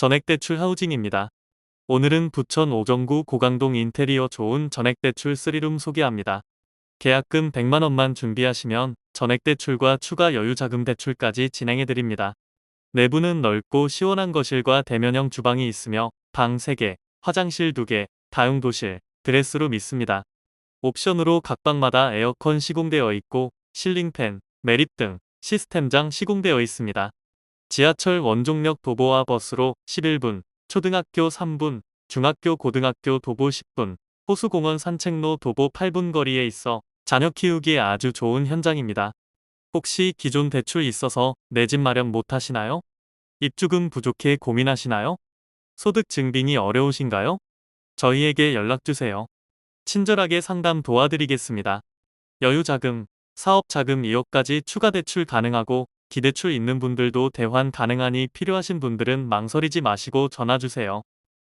전액대출 하우징입니다. 오늘은 부천 오정구 고강동 인테리어 좋은 전액대출 3룸 소개합니다. 계약금 100만원만 준비하시면 전액대출과 추가 여유자금 대출까지 진행해드립니다. 내부는 넓고 시원한 거실과 대면형 주방이 있으며 방 3개, 화장실 2개, 다용도실, 드레스룸 있습니다. 옵션으로 각 방마다 에어컨 시공되어 있고 실링팬, 매립 등 시스템장 시공되어 있습니다. 지하철 원종역 도보와 버스로 11분, 초등학교 3분, 중학교 고등학교 도보 10분, 호수공원 산책로 도보 8분 거리에 있어 자녀 키우기에 아주 좋은 현장입니다. 혹시 기존 대출 있어서 내 집 마련 못 하시나요? 입주금 부족해 고민하시나요? 소득 증빙이 어려우신가요? 저희에게 연락주세요. 친절하게 상담 도와드리겠습니다. 여유자금, 사업자금 2억까지 추가 대출 가능하고 기대출 있는 분들도 대환 가능하니 필요하신 분들은 망설이지 마시고 전화주세요.